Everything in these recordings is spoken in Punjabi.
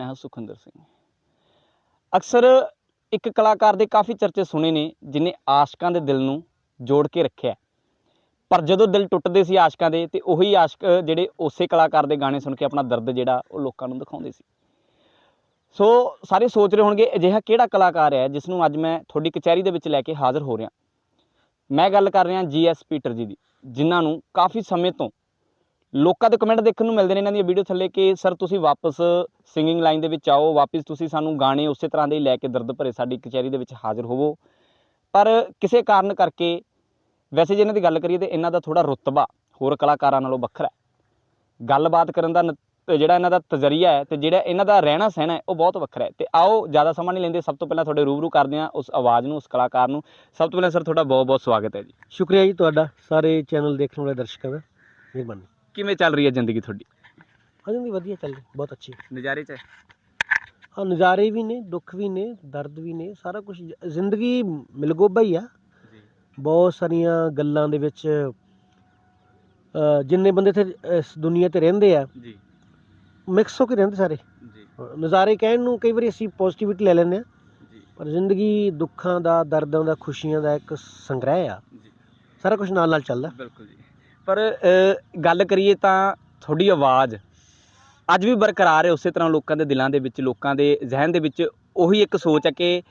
ਮੈਂ ਹਾਂ ਸੁਖਿੰਦਰ ਸਿੰਘ। ਅਕਸਰ ਇੱਕ ਕਲਾਕਾਰ ਦੇ ਕਾਫੀ ਚਰਚੇ ਸੁਣੇ ਨੇ, ਜਿਨੇ ਆਸ਼ਕਾਂ ਦੇ ਦਿਲ ਨੂੰ ਜੋੜ ਕੇ ਰੱਖਿਆ। ਪਰ ਜਦੋਂ ਦਿਲ ਟੁੱਟਦੇ ਸੀ ਆਸ਼ਕਾਂ ਦੇ, ਤੇ ਉਹੀ ਆਸ਼ਕ ਜਿਹੜੇ ਉਸੇ ਕਲਾਕਾਰ ਦੇ ਗਾਣੇ ਸੁਣ ਕੇ ਆਪਣਾ ਦਰਦ ਜਿਹੜਾ, ਉਹ ਲੋਕਾਂ ਨੂੰ ਦਿਖਾਉਂਦੇ ਸੀ। ਸੋ ਸਾਰੇ ਸੋਚ ਰਹੇ ਹੋਣਗੇ, ਅਜਿਹਾ ਕਿਹੜਾ ਕਲਾਕਾਰ ਹੈ, ਜਿਸ ਨੂੰ ਅੱਜ ਮੈਂ ਤੁਹਾਡੀ ਕਚਹਿਰੀ ਦੇ ਵਿੱਚ ਲੈ ਕੇ ਹਾਜ਼ਰ ਹੋ ਰਿਹਾ। ਮੈਂ ਗੱਲ ਕਰ ਰਿਹਾ ਜੀਐਸ ਪੀਟਰ ਜੀ ਦੀ, ਜਿਨ੍ਹਾਂ ਨੂੰ ਕਾਫੀ ਸਮੇਂ ਤੋਂ ਲੋਕਾਂ ਦੇ ਕਮੈਂਟ ਦੇਖਣ ਨੂੰ ਮਿਲਦੇ ਨੇ ਇਹਨਾਂ ਦੀਆਂ ਵੀਡੀਓ ਥੱਲੇ ਕਿ ਸਰ ਤੁਸੀਂ ਵਾਪਸ ਸਿੰਗਿੰਗ ਲਾਈਨ ਦੇ ਵਿੱਚ ਆਓ, ਵਾਪਸ ਤੁਸੀਂ ਸਾਨੂੰ ਗਾਣੇ ਉਸੇ ਤਰ੍ਹਾਂ ਦੇ ਲੈ ਕੇ ਦਰਦ ਭਰੇ ਸਾਡੀ ਕਚਹਿਰੀ ਦੇ ਵਿੱਚ ਹਾਜ਼ਰ ਹੋਵੋ। ਪਰ ਕਿਸੇ ਕਾਰਨ ਕਰਕੇ, ਵੈਸੇ ਜੇ ਇਹਨਾਂ ਦੀ ਗੱਲ ਕਰੀਏ ਤੇ ਇਹਨਾਂ ਦਾ ਥੋੜਾ ਰੁਤਬਾ ਹੋਰ ਕਲਾਕਾਰਾਂ ਨਾਲੋਂ ਵੱਖਰਾ ਹੈ। ਗੱਲਬਾਤ ਕਰਨ ਦਾ ਨ- ਜਿਹੜਾ ਇਹਨਾਂ ਦਾ ਤਜਰੀਆ ਹੈ ਤੇ ਜਿਹੜਾ ਇਹਨਾਂ ਦਾ ਰਹਿਣਾ ਸਹਿਣਾ ਹੈ, ਉਹ ਬਹੁਤ ਵੱਖਰਾ ਹੈ। ਤੇ ਆਓ, ਜ਼ਿਆਦਾ ਸਮਾਂ ਨਹੀਂ ਲੈਂਦੇ, ਸਭ ਤੋਂ ਪਹਿਲਾਂ ਤੁਹਾਡੇ ਰੂਬਰੂ ਕਰਦੇ ਹਾਂ ਉਸ ਆਵਾਜ਼ ਨੂੰ, ਉਸ ਕਲਾਕਾਰ ਨੂੰ। ਸਭ ਤੋਂ ਪਹਿਲਾਂ, ਸਰ, ਤੁਹਾਡਾ ਬਹੁਤ ਬਹੁਤ ਸਵਾਗਤ ਹੈ ਜੀ। ਸ਼ੁਕਰੀਆ ਜੀ ਤੁਹਾਡਾ, ਸਾਰੇ ਚੈਨਲ ਦੇਖਣ ਵਾਲੇ ਦਰਸ਼ਕਾਂ ਦਾ, ਮਿਹਰਬਾਨੀ। ਕਿਵੇਂ ਚੱਲ ਰਹੀ ਹੈ ਜ਼ਿੰਦਗੀ ਤੁਹਾਡੀ? ਹਾਂ ਜੀ ਵਧੀਆ ਚੱਲ ਰਹੀ ਬਹੁਤ ਅੱਛੀ। ਨਜ਼ਾਰੇ 'ਚ ਹੈ? ਹਾਂ ਨਜ਼ਾਰੇ ਵੀ ਨੇ ਦੁੱਖ ਵੀ ਨੇ ਦਰਦ ਵੀ ਨੇ ਸਾਰਾ ਕੁਝ ਜ਼ਿੰਦਗੀ ਮਿਲਗੋਬਾ ਹੀ ਆ। ਜੀ। ਬਹੁਤ ਸਾਰੀਆਂ ਗੱਲਾਂ ਦੇ ਵਿੱਚ ਜਿੰਨੇ ਬੰਦੇ ਇੱਥੇ ਇਸ ਦੁਨੀਆ ਤੇ ਰਹਿੰਦੇ ਆ ਜੀ। ਮਿਕਸ ਹੋ ਕੇ ਰਹਿੰਦੇ ਸਾਰੇ। ਜੀ। ਨਜ਼ਾਰੇ ਕਹਿਣ ਨੂੰ ਕਈ ਵਾਰੀ ਅਸੀਂ ਪੋਜ਼ਿਟਿਵਿਟੀ ਲੈ ਲੈਂਦੇ ਆ। ਜੀ। ਪਰ ਜ਼ਿੰਦਗੀ ਦੁੱਖਾਂ ਦਾ ਦਰਦਾਂ ਦਾ ਖੁਸ਼ੀਆਂ ਦਾ ਇੱਕ ਸੰਗ੍ਰਹਿ ਆ। ਜੀ। ਸਾਰਾ ਕੁਝ ਨਾਲ ਨਾਲ ਚੱਲਦਾ। ਬਿਲਕੁਲ ਜੀ। ਪਰ ਗੱਲ ਕਰੀਏ ਤਾਂ ਤੁਹਾਡੀ ਆਵਾਜ਼ ਅੱਜ ਵੀ ਬਰਕਰਾਰ ਹੈ ਉਸੇ ਤਰ੍ਹਾਂ ਲੋਕਾਂ ਦੇ ਦਿਲਾਂ ਦੇ ਵਿੱਚ ਲੋਕਾਂ ਦੇ ਜ਼ਿਹਨ ਦੇ ਵਿੱਚ। ਉਹੀ ਇੱਕ ਸੋਚ ਹੈ ਕਿ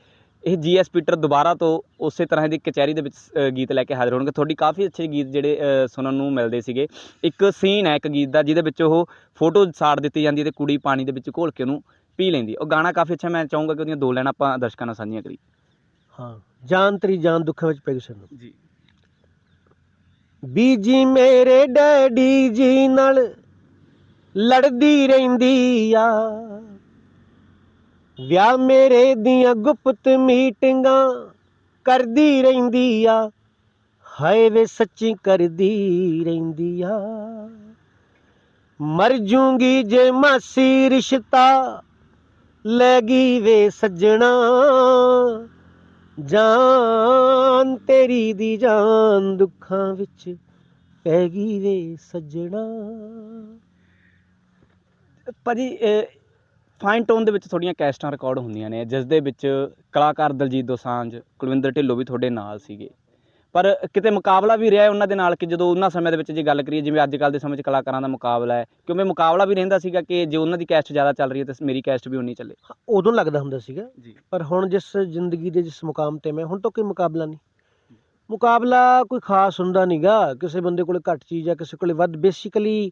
ਇਹ ਜੀਐਸ ਪੀਟਰ ਦੁਬਾਰਾ ਤੋਂ ਉਸੇ ਤਰ੍ਹਾਂ ਦੀ ਕਚਹਿਰੀ ਦੇ ਵਿੱਚ ਗੀਤ ਲੈ ਕੇ ਹਾਜ਼ਰ ਹੋਣਗੇ। ਤੁਹਾਡੀ ਕਾਫੀ ਅੱਛੇ ਗੀਤ ਜਿਹੜੇ ਸੁਣਨ ਨੂੰ ਮਿਲਦੇ ਸੀਗੇ। ਇੱਕ ਸੀਨ ਹੈ ਇੱਕ ਗੀਤ ਦਾ ਜਿਹਦੇ ਵਿੱਚ ਉਹ ਫੋਟੋ ਸਾੜ ਦਿੱਤੀ ਜਾਂਦੀ ਹੈ ਤੇ ਕੁੜੀ ਪਾਣੀ ਦੇ ਵਿੱਚ ਘੋਲ ਕੇ ਉਹਨੂੰ ਪੀ ਲੈਂਦੀ ਉਹ ਗਾਣਾ ਕਾਫੀ ਅੱਛਾ ਮੈਂ ਚਾਹੂੰਗਾ ਕਿ ਉਹਦੀਆਂ ਦੋ ਲਾਈਨਾਂ ਆਪਾਂ ਦਰਸ਼ਕਾਂ ਨਾਲ ਸਾਂਝੀਆਂ ਕਰੀ ਹਾਂ ਜਾਨ ਤੇਰੀ ਜਾਨ ਦੁੱਖਾਂ ਵਿੱਚ ਪੈ ਗਈ ਸਾਨੂੰ ਜੀ। ਬੀਜੀ ਮੇਰੇ ਡੈਡੀ ਜੀ ਨਾਲ ਲੜਦੀ ਰਹਿੰਦੀ ਆ। ਵਿਆਹ ਮੇਰੇ ਦੀਆਂ ਗੁਪਤ ਮੀਟਿੰਗਾਂ ਕਰਦੀ ਰਹਿੰਦੀ ਆ। ਹਾਏ ਵੇ ਸੱਚੀ ਕਰਦੀ ਰਹਿੰਦੀ ਆ। ਮਰ ਜੂੰਗੀ ਜੇ ਮਾਸੀ ਰਿਸ਼ਤਾ ਲੈ ਗਈ ਵੇ ਸੱਜਣਾ। ਜਾਂ ਜਾਨ ਤੇਰੀ ਦੀ ਜਾਨ ਦੁੱਖਾਂ ਵਿੱਚ ਪੈ ਗਈ ਵੇ ਸੱਜਣਾ। ਭਾਜੀ ਫਾਈਨ ਟੋਨ ਦੇ ਵਿੱਚ ਤੁਹਾਡੀਆਂ ਕੈਸਟਾਂ ਰਿਕਾਰਡ ਹੁੰਦੀਆਂ ਨੇ ਜਿਸ ਦੇ ਵਿੱਚ ਕਲਾਕਾਰ ਦਲਜੀਤ ਦੋਸਾਂਝ ਕੁਲਵਿੰਦਰ ਢਿੱਲੋਂ ਵੀ ਤੁਹਾਡੇ ਨਾਲ ਸੀਗੇ। ਪਰ ਕਿਤੇ ਮੁਕਾਬਲਾ ਵੀ ਰਿਹਾ ਉਹਨਾਂ ਦੇ ਨਾਲ ਕਿ ਜਦੋਂ ਉਹਨਾਂ ਸਮੇਂ ਦੇ ਵਿੱਚ ਜੇ ਗੱਲ ਕਰੀਏ ਜਿਵੇਂ ਅੱਜ ਕੱਲ੍ਹ ਦੇ ਸਮੇਂ 'ਚ ਕਲਾਕਾਰਾਂ ਦਾ ਮੁਕਾਬਲਾ ਹੈ ਕਿਉਂਕਿ ਮੁਕਾਬਲਾ ਵੀ ਰਹਿੰਦਾ ਸੀਗਾ ਕਿ ਜੇ ਉਹਨਾਂ ਦੀ ਕੈਸਟ ਜ਼ਿਆਦਾ ਚੱਲ ਰਹੀ ਹੈ ਤਾਂ ਮੇਰੀ ਕੈਸਟ ਵੀ ਉਨੀ ਚੱਲੇ। ਉਦੋਂ ਲੱਗਦਾ ਹੁੰਦਾ ਸੀਗਾ। ਪਰ ਹੁਣ ਜਿਸ ਜ਼ਿੰਦਗੀ ਦੇ ਜਿਸ ਮੁਕਾਮ ਤੇ ਮੈਂ ਹੁਣ ਤਾਂ ਕੋਈ ਮੁਕਾਬਲਾ ਨਹੀਂ। ਮੁਕਾਬਲਾ ਕੋਈ ਖਾਸ ਹੁੰਦਾ ਨਹੀਂਗਾ ਕਿਸੇ ਬੰਦੇ ਕੋਲੇ ਘੱਟ ਚੀਜ਼ ਆ ਕਿਸੇ ਕੋਲੇ ਵੱਧ। ਬੇਸਿਕਲੀ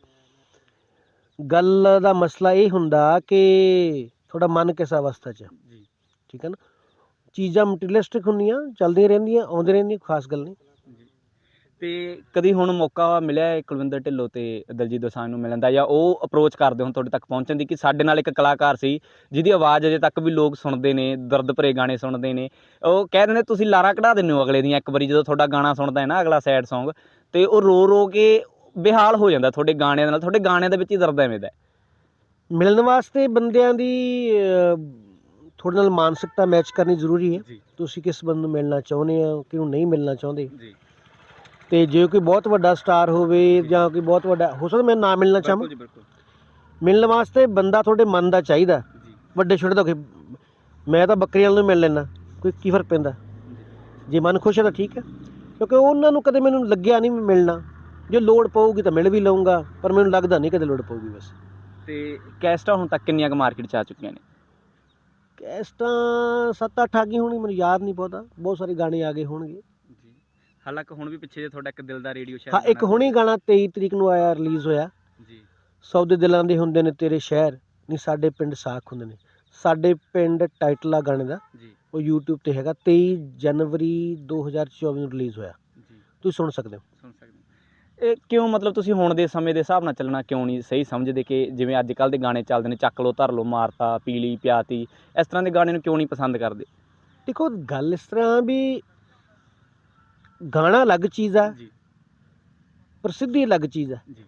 ਗੱਲ ਦਾ ਮਸਲਾ ਇਹ ਹੁੰਦਾ ਕਿ ਤੁਹਾਡਾ ਮਨ ਕਿਸ ਅਵਸਥਾ 'ਚ ਜੀ। ਠੀਕ ਹੈ ਨਾ? ਚੀਜ਼ਾਂ ਮਟੀਰੀਅਲਿਸਟਿਕ ਹੁੰਦੀਆਂ ਚੱਲਦੀਆਂ ਰਹਿੰਦੀਆਂ ਆਉਂਦੀਆਂ ਰਹਿੰਦੀਆਂ ਖਾਸ ਗੱਲ ਨਹੀਂ ਤੇ ਕਦੀ ਹੁਣ ਮੌਕਾ ਮਿਲਿਆ ਹੈ ਕੁਲਵਿੰਦਰ ਢਿੱਲੋਂ ਤੇ ਦਲਜੀਤ ਦੋਸਾਂਝ ਨੂੰ ਮਿਲਣ ਦਾ ਜਾਂ ਉਹ ਅਪਰੋਚ ਕਰਦੇ ਹੁਣ ਤੁਹਾਡੇ ਤੱਕ ਪਹੁੰਚਣ ਦੀ ਕਿ ਸਾਡੇ ਨਾਲ ਇੱਕ ਕਲਾਕਾਰ ਸੀ ਜਿਹਦੀ ਆਵਾਜ਼ ਅਜੇ ਤੱਕ ਵੀ ਲੋਕ ਸੁਣਦੇ ਨੇ ਦਰਦ ਭਰੇ ਗਾਣੇ ਸੁਣਦੇ ਨੇ। ਉਹ ਕਹਿ ਦਿੰਦੇ ਤੁਸੀਂ ਲਾਰਾ ਕਢਾ ਦਿੰਦੇ ਹੋ ਅਗਲੇ ਦੀਆਂ ਇੱਕ ਵਾਰੀ ਜਦੋਂ ਤੁਹਾਡਾ ਗਾਣਾ ਸੁਣਦਾ ਹੈ ਨਾ ਅਗਲਾ ਸੈਡ Song ਤੇ ਉਹ ਰੋ ਰੋ ਕੇ ਬੇਹਾਲ ਹੋ ਜਾਂਦਾ ਤੁਹਾਡੇ ਗਾਣਿਆਂ ਦੇ ਨਾਲ ਤੁਹਾਡੇ ਗਾਣਿਆਂ ਦੇ ਵਿੱਚ ਹੀ ਦਰਦ ਐਵੇਂ ਦਾ ਹੈ। ਮਿਲਣ ਵਾਸਤੇ ਬੰਦਿਆਂ ਦੀ ਤੁਹਾਡੇ ਨਾਲ ਮਾਨਸਿਕਤਾ ਮੈਚ ਕਰਨੀ ਜ਼ਰੂਰੀ ਹੈ। ਤੁਸੀਂ ਕਿਸ ਬੰਦੇ ਨੂੰ ਮਿਲਣਾ ਚਾਹੁੰਦੇ ਆ ਕਿਹਨੂੰ ਨਹੀਂ ਮਿਲਣਾ ਚਾਹੁੰਦੇ? ਜੀ। ਤੇ ਜੇ ਕੋਈ ਬਹੁਤ ਵੱਡਾ ਸਟਾਰ ਹੋਵੇ ਜਾਂ ਕੋਈ ਬਹੁਤ ਵੱਡਾ ਹੋ ਸਕਦਾ ਮੈਂ ਨਾ ਮਿਲਣਾ ਚਾਹਾਂ। ਬਿਲਕੁਲ ਮਿਲਣ ਵਾਸਤੇ ਬੰਦਾ ਤੁਹਾਡੇ ਮਨ ਦਾ ਚਾਹੀਦਾ। ਵੱਡੇ ਛੋਟੇ ਦਾ ਕੋਈ ਮੈਂ ਤਾਂ ਬੱਕਰੀਆਂ ਨੂੰ ਮਿਲ ਲੈਣਾ ਕੋਈ ਕੀ ਫ਼ਰਕ ਪੈਂਦਾ? ਜੇ। ਮਨ ਖੁਸ਼ ਹੈ ਤਾਂ ਠੀਕ ਹੈ। ਕਿਉਂਕਿ ਉਹਨਾਂ ਨੂੰ ਕਦੇ ਮੈਨੂੰ ਲੱਗਿਆ ਨਹੀਂ ਮਿਲਣਾ। ਜੇ ਲੋੜ ਪਊਗੀ ਤਾਂ ਮਿਲ ਵੀ ਲਊਂਗਾ ਪਰ ਮੈਨੂੰ ਲੱਗਦਾ ਨਹੀਂ ਕਦੇ ਲੋੜ ਪਊਗੀ ਬਸ। ਤੇ ਕੈਸਟਾਂ ਹੁਣ ਤੱਕ ਕਿੰਨੀਆਂ ਕੁ ਮਾਰਕੀਟ 'ਚ ਆ ਚੁੱਕੀਆਂ ਨੇ? ਕੈਸਟਾਂ ਸੱਤ ਅੱਠ ਆ ਗਈ ਹੋਣੀ ਮੈਨੂੰ ਯਾਦ ਨਹੀਂ ਬਹੁਤਾ। ਬਹੁਤ ਸਾਰੇ ਗਾਣੇ ਆ ਗਏ ਹੋਣਗੇ। ਹਾਲਾਂਕਿ ਹੁਣ ਵੀ ਪਿੱਛੇ ਜੇ ਤੁਹਾਡਾ ਇੱਕ ਦਿਲ ਦਾ ਰੇਡੀਓ ਸ਼ਾਇਦ ਹਾਂ ਇੱਕ ਗਾਣਾ ਹੁਣੇ ਗਾਣਾ 23 ਤਰੀਕ ਨੂੰ ਆਇਆ ਰਿਲੀਜ਼ ਹੋਇਆ। ਜੀ। ਸੌਦੇ ਦਿਲਾਂ ਦੇ ਹੁੰਦੇ ਨੇ ਤੇਰੇ ਸ਼ਹਿਰ ਨਹੀਂ ਸਾਡੇ ਪਿੰਡ ਸਾਖ ਹੁੰਦੇ ਨੇ। ਸਾਡੇ ਪਿੰਡ ਟਾਈਟਲ ਆ ਗਾਣੇ ਦਾ ਜੀ। ਉਹ YouTube ਤੇ ਹੈਗਾ। 23 ਜਨਵਰੀ 2024 ਨੂੰ ਰਿਲੀਜ਼ ਹੋਇਆ। ਜੀ। ਤੁਸੀਂ ਸੁਣ ਸਕਦੇ ਹੋ। ਸੁਣ ਸਕਦੇ ਹੋ। ਇਹ ਕਿਉਂ ਮਤਲਬ ਤੁਸੀਂ ਹੁਣ ਦੇ ਸਮੇਂ ਦੇ ਹਿਸਾਬ ਨਾਲ ਚੱਲਣਾ ਕਿਉਂ ਨਹੀਂ ਸਹੀ ਸਮਝਦੇ ਕਿ ਜਿਵੇਂ ਅੱਜ ਕੱਲ ਦੇ ਗਾਣੇ ਚੱਲਦੇ ਨੇ ਚੱਕ ਲੋ ਧਰ ਲੋ ਮਾਰਤਾ ਪੀਲੀ ਪਿਆਤੀ ਇਸ ਤਰ੍ਹਾਂ ਦੇ ਗਾਣੇ ਨੂੰ ਕਿਉਂ ਨਹੀਂ ਪਸੰਦ ਕਰਦੇ? ਦੇਖੋ ਗੱਲ ਇਸ ਤਰ੍ਹਾਂ ਵੀ ਗਾਣਾ ਅਲੱਗ ਚੀਜ਼ ਆ ਜੀ। ਪ੍ਰਸਿੱਧੀ ਅਲੱਗ ਚੀਜ਼ ਆ। ਜੀ।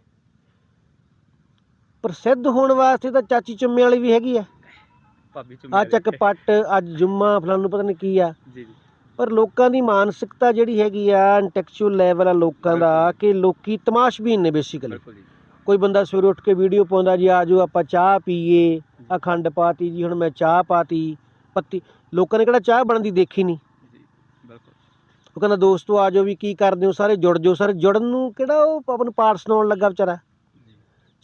ਪ੍ਰਸਿੱਧ ਹੋਣ ਵਾਸਤੇ ਤਾਂ ਚਾਚੀ ਚੁੰਮੇ ਵਾਲੀ ਵੀ ਹੈਗੀ ਆ। ਭਾਬੀ ਆ ਚੱਕ ਪੱਟ ਅੱਜ ਜੁੰਮਾ ਫਲਾਣ ਨੂੰ ਪਤਾ ਨਹੀਂ ਕੀ ਆ। ਜੀ ਜੀ। ਪਰ ਲੋਕਾਂ ਦੀ ਮਾਨਸਿਕਤਾ ਜਿਹੜੀ ਹੈਗੀ ਆ ਇੰਟੈਕਚੁਅਲ ਲੈਵਲ ਆ ਲੋਕਾਂ ਦਾ ਕਿ ਲੋਕੀ ਤਮਾਸ਼ਬੀਨ ਨੇ ਬੇਸਿਕਲੀ ਕੋਈ ਬੰਦਾ ਸਵੇਰੇ ਉੱਠ ਕੇ ਵੀਡੀਓ ਪਾਉਂਦਾ ਜੀ ਆਜੋ ਆਪਾਂ ਚਾਹ ਪੀਏ ਅਖੰਡ ਪਾਤੀ ਜੀ ਹੁਣ ਮੈਂ ਚਾਹ ਪਾਤੀ ਪੱਤੀ। ਲੋਕਾਂ ਨੇ ਕਿਹੜਾ ਚਾਹ ਬਣਦੀ ਦੇਖੀ ਨਹੀਂ ਉਹ ਕਹਿੰਦਾ ਦੋਸਤੋ ਆ ਜਾਓ ਵੀ ਕੀ ਕਰਦੇ ਹੋ? ਸਾਰੇ ਜੁੜ ਜਾਓ। ਸਾਰੇ ਜੁੜਨ ਨੂੰ ਕਿਹੜਾ ਉਹ ਆਪਾਂ ਨੂੰ ਪਾਠ ਸੁਣਾਉਣ ਲੱਗਾ ਵਿਚਾਰਾ।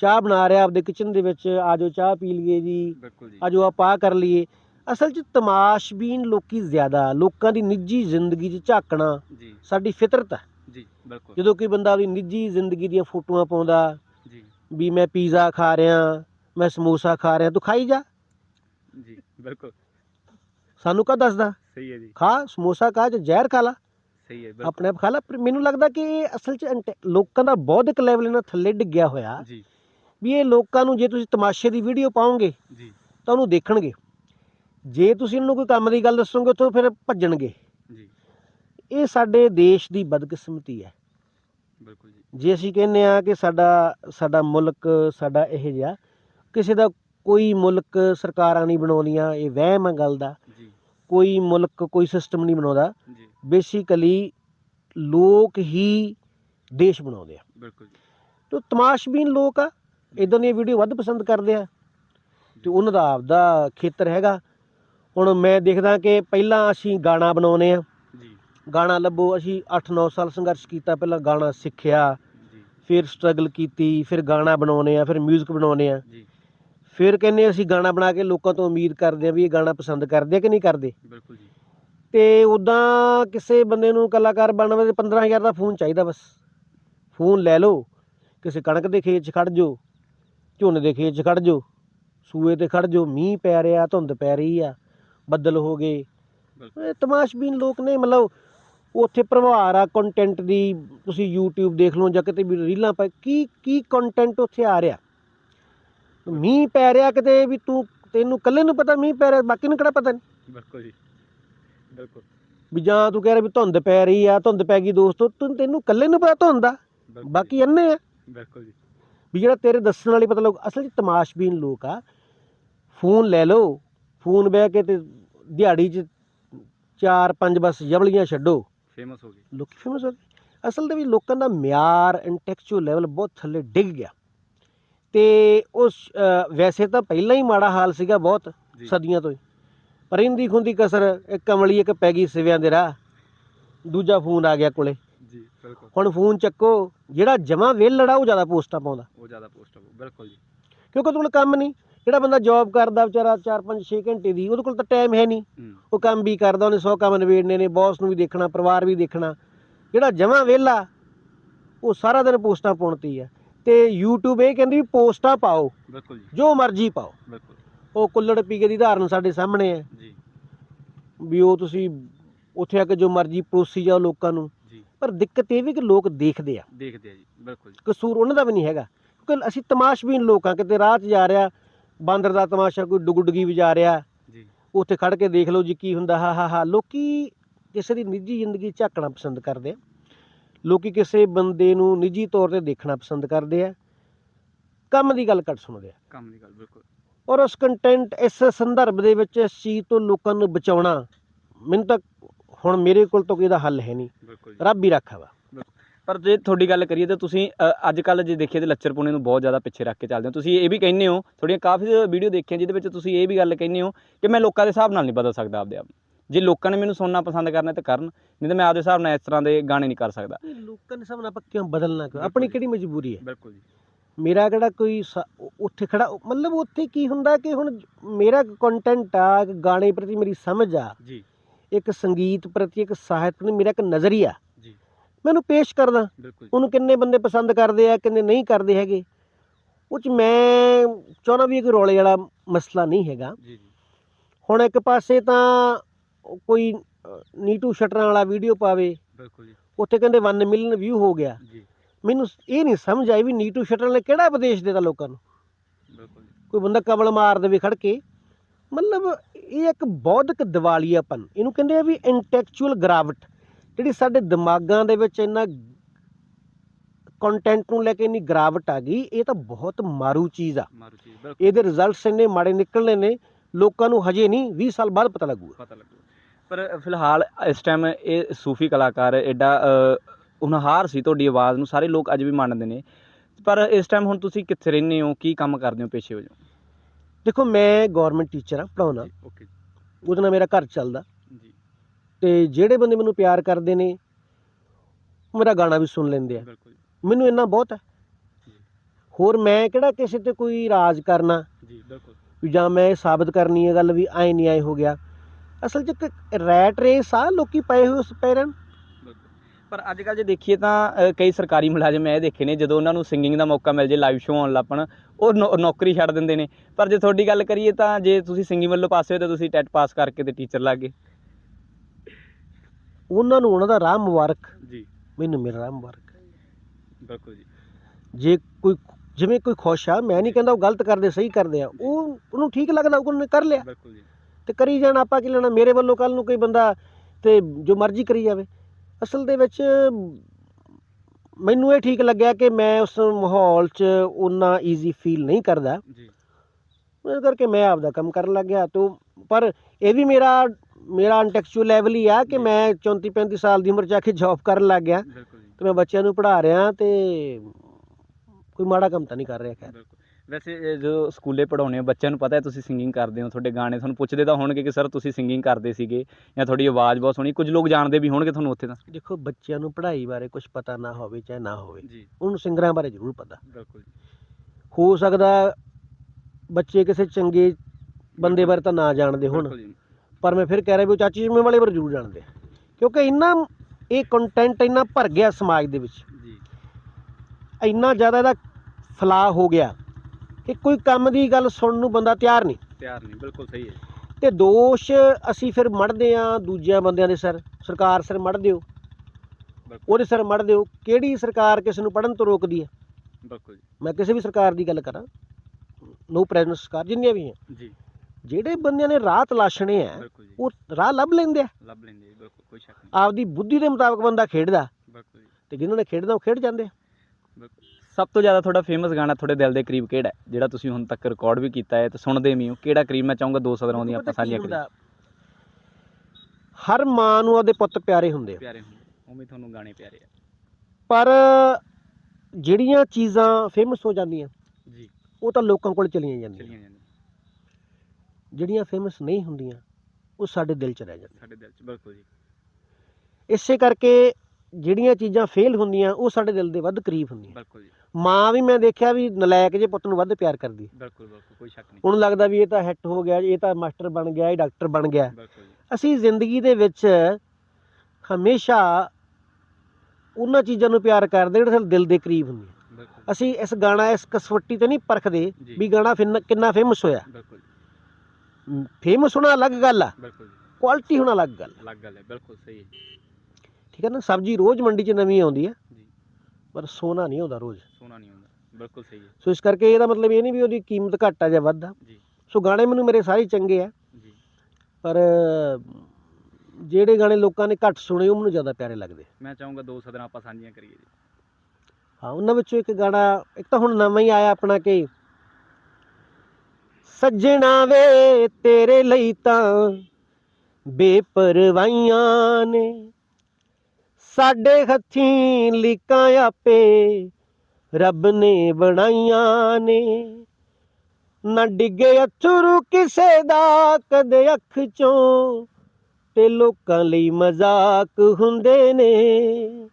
ਚਾਹ ਬਣਾ ਰਿਹਾ ਆਪਦੇ ਕਿਚਨ ਦੇ ਵਿੱਚ। ਆ ਜਾਓ ਚਾਹ ਪੀ ਲਈਏ ਜੀ। ਆ ਜਾਓ ਆਪਾਂ ਕਰ ਲਈਏ। ਅਸਲ 'ਚ ਤਮਾਸ਼ਬੀਨ ਲੋਕੀ ਜ਼ਿਆਦਾ ਲੋਕਾਂ ਦੀ ਨਿੱਜੀ ਜ਼ਿੰਦਗੀ 'ਚ ਝਾਕਣਾ ਸਾਡੀ ਫਿਤਰਤ ਹੈ ਜੀ ਬਿਲਕੁਲ। ਜਦੋਂ ਕੋਈ ਬੰਦਾ ਆਪਣੀ ਨਿੱਜੀ ਜ਼ਿੰਦਗੀ ਦੀਆਂ ਫੋਟੋਆਂ ਪਾਉਂਦਾ ਜੀ। ਵੀ ਮੈਂ ਪੀਜ਼ਾ ਖਾ ਰਿਹਾ ਮੈਂ ਸਮੋਸਾ ਖਾ ਰਿਹਾ ਤੂੰ ਖਾਈ ਜਾ। ਜੀ ਬਿਲਕੁਲ। ਸਾਨੂੰ ਕਾ ਦੱਸਦਾ? ਸਹੀ ਹੈ ਜੀ। ਖਾ ਸਮੋਸਾ ਖਾ ਜਾਂ ਜ਼ਹਿਰ ਖਾ ਲਾ। ਸਹੀ ਹੈ ਬਿਲਕੁਲ। ਆਪਣੇ ਆਪ ਖਾ ਲਾ ਪਰ ਮੈਨੂੰ ਲੱਗਦਾ ਕਿ ਇਹ ਅਸਲ 'ਚ ਲੋਕਾਂ ਦਾ ਬੌਧਿਕ ਲੈਵਲ ਇਹਨਾਂ ਥੱਲੇ ਡਿੱਗਿਆ ਹੋਇਆ। ਜੀ। ਵੀ ਇਹ ਲੋਕਾਂ ਨੂੰ ਜੇ ਤੁਸੀਂ ਤਮਾਸ਼ੇ ਦੀ ਵੀਡੀਓ ਪਾਓਗੇ ਜੀ। ਤਾਂ ਉਹਨੂੰ ਦੇਖਣਗੇ। ਜੇ ਤੁਸੀਂ ਇਹਨਾਂ ਨੂੰ ਕੋਈ ਕੰਮ ਦੀ ਗੱਲ ਦੱਸੋਗੇ ਉੱਥੋਂ ਫਿਰ ਭੱਜਣਗੇ। ਜੀ। ਇਹ ਸਾਡੇ ਦੇਸ਼ ਦੀ ਬਦਕਿਸਮਤੀ ਹੈ। ਬਿਲਕੁਲ ਜੀ। ਜੇ ਅਸੀਂ ਕਹਿੰਦੇ ਆ ਕਿ ਸਾਡਾ ਸਾਡਾ ਮੁਲਕ ਸਾਡਾ ਇਹ ਜਿਹਾ ਕਿਸੇ ਦਾ ਕੋਈ ਮੁਲਕ ਸਰਕਾਰਾਂ ਨਹੀਂ ਬਣਾਉਂਦੀਆਂ ਇਹ ਵਹਿਮ ਹੈ ਗੱਲ ਦਾ। ਜੀ। ਕੋਈ ਮੁਲਕ ਕੋਈ ਸਿਸਟਮ ਨਹੀਂ ਬਣਾਉਂਦਾ। ਜੀ। ਬੇਸਿਕਲੀ ਲੋਕ ਹੀ ਦੇਸ਼ ਬਣਾਉਂਦੇ ਆ। ਬਿਲਕੁਲ ਜੀ। ਤੇ ਤਮਾਸ਼ਬੀਨ ਲੋਕ ਆ ਇਦਾਂ ਦੀਆਂ ਵੀਡੀਓ ਵੱਧ ਪਸੰਦ ਕਰਦੇ ਆ। ਤੇ ਉਹਨਾਂ ਦਾ ਆਪਦਾ ਖੇਤਰ ਹੈਗਾ। ਹੁਣ ਮੈਂ ਦੇਖਦਾ ਕਿ ਪਹਿਲਾਂ ਅਸੀਂ ਗਾਣਾ ਬਣਾਉਨੇ ਆ। ਜੀ। ਗਾਣਾ ਲੱਭੋ ਅਸੀਂ 8-9 ਸਾਲ ਸੰਘਰਸ਼ ਕੀਤਾ ਪਹਿਲਾਂ ਗਾਣਾ ਸਿੱਖਿਆ ਜੀ। ਫਿਰ ਸਟਰਗਲ ਕੀਤੀ ਫਿਰ ਗਾਣਾ ਬਣਾਉਨੇ ਆ ਫਿਰ 뮤직 ਬਣਾਉਨੇ ਆ। ਜੀ। ਫਿਰ ਕਹਿੰਨੇ ਅਸੀਂ ਗਾਣਾ ਬਣਾ ਕੇ ਲੋਕਾਂ ਤੋਂ ਉਮੀਦ ਕਰਦੇ ਆ ਵੀ ਇਹ ਗਾਣਾ ਪਸੰਦ ਕਰਦੇ ਆ ਕਿ ਨਹੀਂ ਕਰਦੇ। ਬਿਲਕੁਲ ਜੀ। ਤੇ ਉਦਾਂ ਕਿਸੇ ਬੰਦੇ ਨੂੰ ਕਲਾਕਾਰ ਬਣਨ ਵਾਸਤੇ 15000 ਦਾ ਫੋਨ ਚਾਹੀਦਾ ਬਸ। ਫੋਨ ਲੈ ਲਓ ਕਿਸੇ ਕਣਕ ਦੇ ਖੇਤ 'ਚ ਖੜ ਜਾਓ ਝੋਨੇ ਦੇ ਖੇਤ 'ਚ ਖੜ ਜਾਓ ਸੂਏ ਤੇ ਖੜ ਜਾਓ ਮੀਂਹ ਪੈ ਰਿਹਾ ਧੁੰਦ ਪੈ ਰਹੀ ਆ ਬੱਦਲ ਹੋ ਗਏ। ਤਮਾਸ਼ਬੀਨ ਲੋਕ ਨੇ ਮਤਲਬ ਉੱਥੇ ਪ੍ਰਭਾਵ ਆ ਕੰਟੈਂਟ ਦੀ ਤੁਸੀਂ YouTube ਦੇਖ ਲਓ ਜਾਂ ਕਿਤੇ ਵੀ ਰੀਲਾਂ ਪਾ ਕੀ ਕੀ ਕੰਟੈਂਟ ਉੱਥੇ ਆ ਰਿਹਾ? ਮੀਂਹ ਪੈ ਰਿਹਾ ਕਿਤੇ ਵੀ ਤੂੰ ਤੈਨੂੰ ਇਕੱਲੇ ਨੂੰ ਪਤਾ ਮੀਂਹ ਪੈ ਰਿਹਾ ਬਾਕੀ ਨੂੰ ਕਿਹੜਾ ਪਤਾ ਨਹੀਂ ਬਿਲਕੁਲ ਜੀ। ਬਿਲਕੁਲ। ਵੀ ਜਾਂ ਤੂੰ ਕਹਿ ਰਿਹਾ ਵੀ ਧੁੰਦ ਪੈ ਰਹੀ ਆ ਧੁੰਦ ਪੈ ਗਈ ਦੋਸਤੋ ਤੂੰ ਤੈਨੂੰ ਇਕੱਲੇ ਨੂੰ ਪਤਾ ਧੁੰਦ ਆ ਬਿਲਕੁਲ ਬਾਕੀ ਅੰਨੇ ਆ। ਬਿਲਕੁਲ ਜੀ। ਵੀ ਜਿਹੜਾ ਤੇਰੇ ਦੱਸਣ ਵਾਲੀ ਪਤਾ ਲੋਕ ਅਸਲ 'ਚ ਤਮਾਸ਼ਬੀਨ ਲੋਕ ਆ ਫੋਨ ਲੈ ਲਓ ਫੋਨ ਬਹਿ ਕੇ ਤੇ ਦਿਹਾੜੀ 'ਚ ਚਾਰ ਪੰਜ ਬਸ ਜਬਲੀਆਂ ਛੱਡੋ। ਫੇਮਸ ਹੋ ਗਈ। ਲੋਕੀ ਫੇਮਸ ਹੋ ਗਏ। ਅਸਲ ਦੇ ਵਿੱਚ ਲੋਕਾਂ ਦਾ ਮਿਆਰ ਇੰਟੈਕਚੁਅਲ ਲੈਵਲ ਬਹੁਤ ਥੱਲੇ ਡਿੱਗ ਗਿਆ। ਤੇ ਉਸ ਵੈਸੇ ਤਾਂ ਪਹਿਲਾਂ ਹੀ ਮਾੜਾ ਹਾਲ ਸੀਗਾ ਬਹੁਤ ਸਦੀਆਂ ਤੋਂ ਹੀ। ਪਰ ਇੰਦੀ ਖੁੰਦੀ ਕਸਰ ਇੱਕ ਕਮਲੀ ਇੱਕ ਪੈ ਗਈ ਸਿਵਿਆਂ ਦੇ ਰਾਹ। ਦੂਜਾ ਫੋਨ ਆ ਗਿਆ ਕੋਲੇ। ਜੀ ਬਿਲਕੁਲ। ਹੁਣ ਫੋਨ ਚੱਕੋ ਜਿਹੜਾ ਜਮਾ ਵੇਲੜਾ ਉਹ ਜ਼ਿਆਦਾ ਪੋਸਟਾਂ ਪਾਉਂਦਾ। ਉਹ ਜ਼ਿਆਦਾ ਪੋਸਟ ਬਿਲਕੁਲ ਜੀ। ਕਿਉਂਕਿ ਉਹਦੇ ਕੋਲ ਕੰਮ ਨਹੀਂ। ਜਿਹੜਾ ਬੰਦਾ ਜੌਬ ਕਰਦਾ ਵਿਚਾਰਾ 4 5 6 ਘੰਟੇ ਦੀ ਉਹਦੇ ਕੋਲ ਤਾਂ ਟਾਈਮ ਹੈ ਨਹੀਂ। ਉਹ ਕੰਮ ਵੀ ਕਰਦਾ ਉਹਨੇ 100 ਕੰਮ ਨਿਬੇੜਨੇ ਨੇ ਬੌਸ ਨੂੰ ਵੀ ਦੇਖਣਾ ਪਰਿਵਾਰ ਵੀ ਦੇਖਣਾ। ਜਿਹੜਾ ਜਮਾ ਵਿਹਲਾ ਉਹ ਸਾਰਾ ਦਿਨ ਪੋਸਟਾਂ ਪਾਉਣਤੀ ਆ। ਤੇ YouTube ਇਹ ਕਹਿੰਦੀ ਪੋਸਟਾਂ ਪਾਓ। ਬਿਲਕੁਲ ਜੀ। ਜੋ ਮਰਜ਼ੀ ਪਾਓ। ਬਿਲਕੁਲ। ਉਹ ਕੁੱਲੜ ਪੀਕੇ ਦੀ ਉਦਾਹਰਨ ਸਾਡੇ ਸਾਹਮਣੇ ਹੈ। ਜੀ। ਵੀ ਉਹ ਤੁਸੀਂ ਉੱਥੇ ਆ ਕੇ ਜੋ ਮਰਜ਼ੀ ਪਰੋਸੀ ਜਾਓ ਲੋਕਾਂ ਨੂੰ। ਜੀ। ਪਰ ਦਿੱਕਤ ਇਹ ਵੀ ਕਿ ਲੋਕ ਦੇਖਦੇ ਆ। ਦੇਖਦੇ ਆ ਜੀ ਬਿਲਕੁਲ ਜੀ। ਕਸੂਰ ਉਹਨਾਂ ਦਾ ਵੀ ਨਹੀਂ ਹੈਗਾ। ਕਿਉਂਕਿ ਅਸੀਂ ਤਮਾਸ਼ਬੀਨ ਲੋਕਾਂ ਕਿਤੇ ਰਾਹ 'ਚ ਜਾ ਰਿਹਾ ਬਾਂਦਰ ਦਾ ਤਮਾਸ਼ਾ ਕੋਈ ਡੁਗਡੁਗੀ ਵਜਾ ਰਿਹਾ। ਜੀ। ਉੱਥੇ ਖੜ ਕੇ ਦੇਖ ਲਓ ਜੀ ਕੀ ਹੁੰਦਾ ਹਾ ਹਾ ਹਾ। ਲੋਕੀ ਕਿਸੇ ਦੀ ਨਿੱਜੀ ਜ਼ਿੰਦਗੀ ਝਾਕਣਾ ਪਸੰਦ ਕਰਦੇ ਆ। ਲੋਕੀ ਕਿਸੇ ਬੰਦੇ ਨੂੰ ਨਿੱਜੀ ਤੌਰ ਤੇ ਦੇਖਣਾ ਪਸੰਦ ਕਰਦੇ ਆ। ਕੰਮ ਦੀ ਗੱਲ ਘੱਟ ਸੁਣਦੇ ਆ। ਕੰਮ ਦੀ ਗੱਲ ਬਿਲਕੁਲ। ਔਰ ਉਸ ਕੰਟੈਂਟ ਇਸ ਸੰਦਰਭ ਦੇ ਵਿੱਚ ਇਸ ਚੀਜ਼ ਤੋਂ ਲੋਕਾਂ ਨੂੰ ਬਚਾਉਣਾ ਮੈਨੂੰ ਤਾਂ ਹੁਣ ਮੇਰੇ ਕੋਲ ਤਾਂ ਕੋਈ ਇਹਦਾ ਹੱਲ ਹੈ ਨਹੀਂ। ਰੱਬ ਹੀ ਰੱਖਾ ਵਾ। ਪਰ ਜੇ ਤੁਹਾਡੀ ਗੱਲ ਕਰੀਏ ਤਾਂ ਤੁਸੀਂ ਅੱਜ ਕੱਲ ਜੇ ਦੇਖੀਏ ਤੇ ਲੱਚਰਪੁਣੇ ਨੂੰ ਬਹੁਤ ਜ਼ਿਆਦਾ ਪਿੱਛੇ ਰੱਖ ਕੇ ਚੱਲਦੇ ਹੋ। ਤੁਸੀਂ ਇਹ ਵੀ ਕਹਿੰਦੇ ਹੋ ਥੋੜੀਆਂ ਕਾਫੀ ਵੀਡੀਓ ਦੇਖੀਆਂ ਜਿਹਦੇ ਵਿੱਚ ਤੁਸੀਂ ਇਹ ਵੀ ਗੱਲ ਕਹਿੰਦੇ ਹੋ ਕਿ ਮੈਂ ਲੋਕਾਂ ਦੇ ਹਿਸਾਬ ਨਾਲ ਨਹੀਂ ਬਦਲ ਸਕਦਾ ਆਪਦੇ ਆਪ। ਜੇ ਲੋਕਾਂ ਨੇ ਮੈਨੂੰ ਸੁਣਨਾ ਪਸੰਦ ਕਰਨਾ ਤਾਂ ਕਰਨ ਨਹੀਂ ਤਾਂ ਮੈਂ ਆਪਦੇ ਹਿਸਾਬ ਨਾਲ ਇਸ ਤਰ੍ਹਾਂ ਦੇ ਗਾਣੇ ਨਹੀਂ ਕਰ ਸਕਦਾ। ਲੋਕਾਂ ਦੇ ਸਾਹਮਣੇ ਆਪਾਂ ਕਿਉਂ ਬਦਲਣਾ ਆਪਣੀ ਕਿਹੜੀ ਮਜਬੂਰੀ ਹੈ? ਬਿਲਕੁਲ ਜੀ। ਮੇਰਾ ਕਿਹੜਾ ਕੋਈ ਉੱਥੇ ਖੜਾ ਮਤਲਬ ਉੱਥੇ ਕੀ ਹੁੰਦਾ ਕਿ ਹੁਣ ਮੇਰਾ ਕੰਟੈਂਟ ਆ ਇੱਕ ਗਾਣੇ ਪ੍ਰਤੀ ਮੇਰੀ ਸਮਝ ਆ ਜੀ। ਇੱਕ ਸੰਗੀਤ ਪ੍ਰਤੀ ਇੱਕ ਸਾਹਿਤ ਪ੍ਰਤੀ ਮੇਰਾ ਇੱਕ ਨਜ਼ਰੀਆ ਜੀ। ਮੈਨੂੰ ਪੇਸ਼ ਕਰਦਾ ਉਹਨੂੰ ਕਿੰਨੇ ਬੰਦੇ ਪਸੰਦ ਕਰਦੇ ਆ ਕਿੰਨੇ ਨਹੀਂ ਕਰਦੇ ਹੈਗੇ। ਉਹ ਚ ਮੈਂ ਚਾਹੁੰਦਾ ਵੀ ਇਹ ਕੋਈ ਰੌਲੇ ਵਾਲਾ ਮਸਲਾ ਨਹੀਂ ਹੈਗਾ। ਜੀ ਜੀ। ਹੁਣ ਇੱਕ ਪਾਸੇ ਤਾਂ ਕੋਈ ਨੀਟੂ ਸ਼ਟਰਾਂ ਵਾਲਾ ਵੀਡੀਓ ਪਾਵੇ। ਬਿਲਕੁਲ ਜੀ। ਉੱਥੇ ਕਹਿੰਦੇ 1 ਮਿਲੀਅਨ ਵਿਊ ਹੋ ਗਿਆ। ਜੀ। ਮੈਨੂੰ ਇਹ ਨਹੀਂ ਸਮਝ ਆਈ ਵੀ ਨੀਟੂ ਸ਼ਟਰ ਨੇ ਕਿਹੜਾ ਉਪਦੇਸ਼ ਦਿੱਤਾ ਲੋਕਾਂ ਨੂੰ? ਬਿਲਕੁਲ ਕੋਈ ਬੰਦਾ ਕਬਲ ਮਾਰ ਦੇਵੇ ਖੜ ਕੇ। ਮਤਲਬ ਇਹ ਇੱਕ ਬੌਧਿਕ ਦਿਵਾਲੀਆਪਨ। ਇਹਨੂੰ ਕਹਿੰਦੇ ਆ ਵੀ ਇੰਟੈਕਚੁਅਲ ਗਰਾਵਟ। ਜਿਹੜੀ ਸਾਡੇ ਦਿਮਾਗਾਂ ਦੇ ਵਿੱਚ ਇੰਨਾ ਕੰਟੈਂਟ ਨੂੰ ਲੈ ਕੇ ਇੰਨੀ ਗਰਾਵਟ ਆ ਗਈ ਇਹ ਤਾਂ ਬਹੁਤ ਮਾਰੂ ਚੀਜ਼ ਆ। ਮਾਰੂ ਜੀ ਬਿਲਕੁਲ। ਇਹਦੇ ਰਿਜ਼ਲਟਸ ਇੰਨੇ ਮਾੜੇ ਨਿਕਲਣੇ ਨੇ ਲੋਕਾਂ ਨੂੰ ਹਜੇ ਨਹੀਂ 20 ਸਾਲ ਬਾਅਦ ਪਤਾ ਲੱਗੂਗਾ। ਪਤਾ ਲੱਗੂ ਪਰ ਫਿਲਹਾਲ ਇਸ ਟਾਈਮ ਇਹ ਸੂਫੀ ਕਲਾਕਾਰ ਐਡਾ ਹੁਨਹਾਰ ਸੀ ਤੁਹਾਡੀ ਆਵਾਜ਼ ਨੂੰ ਸਾਰੇ ਲੋਕ ਅੱਜ ਵੀ ਮੰਨਦੇ ਨੇ। ਪਰ ਇਸ ਟਾਈਮ ਹੁਣ ਤੁਸੀਂ ਕਿੱਥੇ ਰਹਿੰਦੇ ਹੋ ਕੀ ਕੰਮ ਕਰਦੇ ਹੋ ਪੇਸ਼ੇ ਵਜੋਂ? ਦੇਖੋ ਮੈਂ ਗਵਰਨਮੈਂਟ ਟੀਚਰ ਆ ਪੜਾਉਣਾ ਓਕੇ ਉਹਦੇ ਨਾਲ ਮੇਰਾ ਘਰ ਚੱਲਦਾ। ਜੀ। ਤੇ ਜਿਹੜੇ ਬੰਦੇ ਮੈਨੂੰ ਪਿਆਰ ਕਰਦੇ ਨੇ ਮੇਰਾ ਗਾਣਾ ਵੀ ਸੁਣ ਲੈਂਦੇ ਆ। ਬਿਲਕੁਲ ਮੈਨੂੰ ਇੰਨਾ ਬਹੁਤ ਹੈ। ਹੋਰ ਮੈਂ ਕਿਹੜਾ ਕਿਸੇ ਤੇ ਕੋਈ ਰਾਜ ਕਰਨਾ? ਜੀ ਬਿਲਕੁਲ। ਵੀ ਜਾਂ ਮੈਂ ਇਹ ਸਾਬਤ ਕਰਨੀ ਹੈ ਗੱਲ ਵੀ ਐ ਨਹੀਂ ਐ ਹੋ ਗਿਆ। ਅਸਲ 'ਚ ਇੱਕ ਰੈਟ ਰੇਸ ਆ ਲੋਕੀ ਪਏ ਹੋਏ ਉਸ ਪੈਰਨ ਪਰ ਅੱਜ ਕੱਲ੍ਹ ਜੇ ਦੇਖੀਏ ਤਾਂ ਕਈ ਸਰਕਾਰੀ ਮੁਲਾਜ਼ਮ ਇਹ ਦੇਖੇ ਨੇ ਜਦੋਂ ਉਹਨਾਂ ਨੂੰ ਸਿੰਗਿੰਗ ਦਾ ਮੌਕਾ ਮਿਲ ਜੇ ਲਾਈਵ ਸ਼ੋਅ ਆਉਣ ਲੱਪਣ ਉਹ ਨੌ- ਨੌਕਰੀ ਛੱਡ ਦਿੰਦੇ ਨੇ। ਪਰ ਜੇ ਤੁਹਾਡੀ ਗੱਲ ਕਰੀਏ ਤਾਂ ਜੇ ਤੁਸੀਂ ਸਿੰਗਿੰਗ ਵੱਲੋਂ ਪਾਸੇ ਹੋ ਤਾਂ ਤੁਸੀਂ ਟੈਟ ਪਾਸ ਕਰਕੇ ਤੇ ਟੀਚਰ ਲੱਗ ਗਏ। ਉਹਨਾਂ ਨੂੰ ਉਹਨਾਂ ਦਾ ਰਾਹ ਮੁਬਾਰਕ। ਜੀ। ਮੈਨੂੰ ਮੇਰਾ ਰਾਹ ਮੁਬਾਰਕ। ਬਿਲਕੁਲ ਜੀ। ਜੇ ਕੋਈ ਜਿਵੇਂ ਕੋਈ ਖੁਸ਼ ਆ ਮੈਂ ਨਹੀਂ ਕਹਿੰਦਾ ਉਹ ਗਲਤ ਕਰਦੇ ਸਹੀ ਕਰਦੇ ਆ ਉਹ ਉਹਨੂੰ ਠੀਕ ਲੱਗਦਾ ਉਹਨੇ ਕਰ ਲਿਆ। ਬਿਲਕੁਲ ਜੀ। ਤੇ ਕਰੀ ਜਾਣ ਆਪਾਂ ਕੀ ਲੈਣਾ ਮੇਰੇ ਵੱਲੋਂ ਕੱਲ ਨੂੰ ਕੋਈ ਬੰਦਾ ਤੇ ਜੋ ਮਰਜ਼ੀ ਕਰੀ ਜਾਵੇ। ਅਸਲ ਦੇ ਵਿੱਚ ਮੈਨੂੰ ਇਹ ਠੀਕ ਲੱਗਿਆ ਕਿ ਮੈਂ ਉਸ ਮਾਹੌਲ 'ਚ ਉਨਾ ਈਜ਼ੀ ਫੀਲ ਨਹੀਂ ਕਰਦਾ। ਜੀ। ਇਸ ਕਰਕੇ ਮੈਂ ਆਪਦਾ ਕੰਮ ਕਰਨ ਲੱਗ ਗਿਆ। ਤੋ ਪਰ ਇਹ ਵੀ ਮੇਰਾ ਮੇਰਾ ਇੰਟੈਕਚੁਅਲ ਲੈਵਲ ਹੀ ਆ ਕਿ। ਮੈਂ 34 35 ਸਾਲ ਦੀ ਉਮਰ 'ਚ ਆ ਕੇ ਜੌਬ ਕਰਨ ਲੱਗ ਗਿਆ। ਬਿਲਕੁਲ ਜੀ। ਤੇ ਮੈਂ ਬੱਚਿਆਂ ਨੂੰ ਪੜ੍ਹਾ ਰਿਹਾ ਤੇ ਕੋਈ ਮਾੜਾ ਕੰਮ ਤਾਂ ਨਹੀਂ ਕਰ ਰਿਹਾ ਖੈਰ। ਬਿਲਕੁਲ। ਵੈਸੇ ਇਹ ਜੋ ਸਕੂਲੇ ਪੜਾਉਣੇ ਹੋ ਬੱਚਿਆਂ ਨੂੰ ਪਤਾ ਹੈ ਤੁਸੀਂ ਸਿੰਗਿੰਗ ਕਰਦੇ ਹੋ ਤੁਹਾਡੇ ਗਾਣੇ ਤੁਹਾਨੂੰ ਪੁੱਛਦੇ ਤਾਂ ਹੋਣਗੇ ਕਿ ਸਰ ਤੁਸੀਂ ਸਿੰਗਿੰਗ ਕਰਦੇ ਸੀਗੇ ਜਾਂ ਤੁਹਾਡੀ ਆਵਾਜ਼ ਬਹੁਤ ਸੋਹਣੀ ਕੁਝ ਲੋਕ ਜਾਣਦੇ ਵੀ ਹੋਣਗੇ ਤੁਹਾਨੂੰ ਉੱਥੇ ਤਾਂ। ਦੇਖੋ ਬੱਚਿਆਂ ਨੂੰ ਪੜ੍ਹਾਈ ਬਾਰੇ ਕੁਝ ਪਤਾ ਨਾ ਹੋਵੇ ਚਾਹੇ ਨਾ ਹੋਵੇ ਜੀ। ਉਹਨੂੰ ਸਿੰਗਰਾਂ ਬਾਰੇ ਜ਼ਰੂਰ ਪਤਾ। ਬਿਲਕੁਲ ਹੋ ਸਕਦਾ ਬੱਚੇ ਕਿਸੇ ਚੰਗੇ ਬੰਦੇ ਬਾਰੇ ਤਾਂ ਨਾ ਜਾਣਦੇ ਹੋਣ ਪਰ ਮੈਂ ਫਿਰ ਕਹਿ ਰਿਹਾ ਵੀ ਉਹ ਚਾਚੀ ਜਿੰਮੇ ਵਾਲੇ ਬਾਰੇ ਜ਼ਰੂਰ ਜਾਣਦੇ। ਕਿਉਂਕਿ ਇੰਨਾ ਇਹ ਕੰਟੈਂਟ ਇੰਨਾ ਭਰ ਗਿਆ ਸਮਾਜ ਦੇ ਵਿੱਚ। ਜੀ। ਇੰਨਾ ਜ਼ਿਆਦਾ ਇਹਦਾ ਫੈਲਾਅ ਹੋ ਗਿਆ। ਕਿ ਕੋਈ ਕੰਮ ਦੀ ਗੱਲ ਸੁਣਨ ਨੂੰ ਬੰਦਾ ਤਿਆਰ ਨਹੀਂ। ਤਿਆਰ ਨਹੀਂ ਬਿਲਕੁਲ ਸਹੀ ਹੈ ਤੇ ਦੋਸ਼ ਅਸੀਂ ਫਿਰ ਮੜਦੇ ਆ ਦੂਜਿਆਂ ਬੰਦਿਆਂ ਦੇ ਸਿਰ ਸਰਕਾਰ ਸਿਰ ਹੋ ਬਿਲਕੁਲ। ਉਹਦੇ ਸਿਰ ਮੜਦੇ ਹੋ ਕਿਹੜੀ ਸਰਕਾਰ ਕਿਸੇ ਨੂੰ ਪੜਨ ਤੋਂ ਰੋਕਦੀ ਹੈ? ਬਿਲਕੁਲ ਜੀ। ਮੈਂ ਕਿਸੇ ਵੀ ਸਰਕਾਰ ਦੀ ਗੱਲ ਕਰਾਂ ਨੋ ਪ੍ਰੈਜ਼ੈਂਟ ਸਰਕਾਰ ਜਿੰਨੀਆਂ ਵੀ ਹੈ। ਜੀ। ਜਿਹੜੇ ਬੰਦਿਆਂ ਨੇ ਰਾਹ ਤਲਾਸ਼ਣੇ ਆ ਉਹ ਰਾਹ ਲੱਭ ਲੈਂਦੇ ਆ। ਲੱਭ ਲੈਂਦੇ ਬਿਲਕੁਲ ਕੋਈ ਸ਼ੱਕ ਨਹੀਂ। ਆਪਦੀ ਬੁੱਧੀ ਦੇ ਮੁਤਾਬਕ ਬੰਦਾ ਖੇਡਦਾ। ਬਿਲਕੁਲ ਤੇ ਜਿਨ੍ਹਾਂ ਨੇ ਖੇਡਦਾ ਉਹ ਖੇਡ ਜਾਂਦੇ ਆ। ਬਿਲਕੁਲ। ਸਭ ਤੋਂ ਜ਼ਿਆਦਾ ਤੁਹਾਡਾ ਫੇਮਸ ਗਾਣਾ ਤੁਹਾਡੇ ਦਿਲ ਦੇ ਕਰੀਬ ਕਿਹੜਾ ਹੈ? ਜਿਹੜਾ ਤੁਸੀਂ ਹੁਣ ਤੱਕ ਰਿਕਾਰਡ ਵੀ ਕੀਤਾ ਹੈ ਤੇ ਸੁਣਦੇ ਵੀ ਹੋ। ਕਿਹੜਾ ਕਰੀਬ? ਮੈਂ ਚਾਹੂੰਗਾ ਦੋ ਸਦਰਾਂ ਦੀਆਂ ਆਪਾਂ ਸਾਂਝੀਆਂ ਕਰੀਏ? ਹਰ ਮਾਂ ਨੂੰ ਉਹਦੇ ਪੁੱਤ ਪਿਆਰੇ ਹੁੰਦੇ ਆ। ਪਿਆਰੇ ਹੁੰਦੇ ਉਵੇਂ ਤੁਹਾਨੂੰ ਗਾਣੇ ਪਿਆਰੇ ਆ। ਪਰ ਜਿਹੜੀਆਂ ਚੀਜ਼ਾਂ ਫੇਮਸ ਹੋ ਜਾਂਦੀਆਂ ਜੀ। ਉਹ ਤਾਂ ਲੋਕਾਂ ਕੋਲ ਚਲੀਆਂ ਜਾਂਦੀਆਂ। ਚਲੀਆਂ ਜਾਂਦੀਆਂ। ਜਿਹੜੀਆਂ ਫੇਮਸ ਨਹੀਂ ਹੁੰਦੀਆਂ ਉਹ ਸਾਡੇ ਦਿਲ 'ਚ ਰਹਿ ਜਾਂਦੀਆਂ। ਸਾਡੇ ਦਿਲ 'ਚ ਬਿਲਕੁਲ ਜੀ। ਇਸੇ ਕਰਕੇ ਜਿਹੜੀਆਂ ਚੀਜ਼ਾਂ ਫੇਲ ਹੁੰਦੀਆਂ ਉਹ ਸਾਡੇ ਦਿਲ ਦੇ ਵੱਧ ਕਰੀਬ ਹੁੰਦੀਆਂ। ਬਿਲਕੁਲ ਜੀ। ਮਾਂ ਵੀ ਮੈਂ ਦੇਖਿਆ ਵੀ ਨਲਾਇਕ ਜੇ ਪੁੱਤ ਨੂੰ ਵੱਧ ਪਿਆਰ ਕਰਦੀ ਬਿਲਕੁਲ ਬਿਲਕੁਲ ਕੋਈ ਸ਼ੱਕ ਨਹੀਂ। ਉਹਨੂੰ ਲੱਗਦਾ ਵੀ ਇਹ ਤਾਂ ਹਿੱਟ ਹੋ ਗਿਆ ਇਹ ਤਾਂ ਮਾਸਟਰ ਬਣ ਗਿਆ ਇਹ ਡਾਕਟਰ ਬਣ ਗਿਆ। ਬਿਲਕੁਲ ਜੀ। ਅਸੀਂ ਜ਼ਿੰਦਗੀ ਦੇ ਵਿੱਚ ਹਮੇਸ਼ਾ ਉਹਨਾਂ ਚੀਜ਼ਾਂ ਨੂੰ ਪਿਆਰ ਕਰਦੇ ਜਿਹੜੇ ਸਾਡੇ ਦਿਲ ਦੇ ਕਰੀਬ ਹੁੰਦੀਆਂ। ਬਿਲਕੁਲ। ਅਸੀਂ ਇਸ ਗਾਣਾ ਇਸ ਕਸਵੱਟੀ ਤੇ ਨਹੀਂ ਪਰਖਦੇ ਜੀ। ਵੀ ਗਾਣਾ ਫਿੰਨ- ਕਿੰਨਾ ਫੇਮਸ ਹੋਇਆ। ਬਿਲਕੁਲ ਫੇਮਸ ਹੋਣਾ ਅਲੱਗ ਗੱਲ ਆ। ਬਿਲਕੁਲ ਜੀ। ਕੁਆਲਿਟੀ ਹੋਣਾ ਅਲੱਗ ਗੱਲ ਆ। ਅਲੱਗ ਗੱਲ ਹੈ ਬਿਲਕੁਲ ਸਹੀ ਹੈ ਠੀਕ ਹੈ ਨਾ? ਸਬਜ਼ੀ ਰੋਜ਼ ਮੰਡੀ 'ਚ ਨਵੀਂ ਆਉਂਦੀ ਜੀ। ਪਰ ਸੋਨਾ ਨਹੀਂ ਆਉਂਦਾ ਰੋਜ਼। ਸੋਨਾ ਨਹੀਂ ਹੁੰਦਾ ਬਿਲਕੁਲ ਸਹੀ ਹੈ। ਸੋ ਇਸ ਕਰਕੇ ਇਹਦਾ ਮਤਲਬ ਇਹ ਨਹੀਂ ਵੀ ਉਹਦੀ ਕੀਮਤ ਘੱਟ ਆ ਜਾਂ ਵੱਧ ਆ। ਜੀ। ਸੋ ਗਾਣੇ ਮੈਨੂੰ ਮੇਰੇ ਸਾਰੇ ਚੰਗੇ ਆ। ਜੀ। ਪਰ ਜਿਹੜੇ ਗਾਣੇ ਲੋਕਾਂ ਨੇ ਘੱਟ ਸੁਣੇ ਉਹ ਮੈਨੂੰ ਜ਼ਿਆਦਾ ਪਿਆਰੇ ਲੱਗਦੇ ਮੈਂ ਚਾਹੂੰਗਾ ਦੋ ਸਦਰਾਂ ਆਪਾਂ ਸਾਂਝੀਆਂ ਕਰੀਏ ਜੀ। ਹਾਂ ਉਹਨਾਂ ਵਿੱਚੋਂ ਇੱਕ ਗਾਣਾ ਇੱਕ ਤਾਂ ਹੁਣ ਨਵਾਂ ਹੀ ਆਇਆ ਆਪਣਾ ਕਿ ਸੱਜਣਾ ਵੇ ਤੇਰੇ ਲਈ ਤਾਂ ਬੇਪਰਵਾਹੀਆਂ ਨੇ। ਸਾਡੇ ਹੱਥੀਂ ਲੀਕਾਂ ਆਪੇ, ਰੱਬ ਨੇ ਬਣਾਈਆਂ ਨੇ। ਨਾ ਡਿੱਗੇ ਅਥਰੂ ਕਿਸੇ ਦਾ, ਕਦੇ ਅੱਖ ਚੋਂ ਤੇ ਲੋਕਾਂ ਲਈ ਮਜ਼ਾਕ ਹੁੰਦੇ ਨੇ।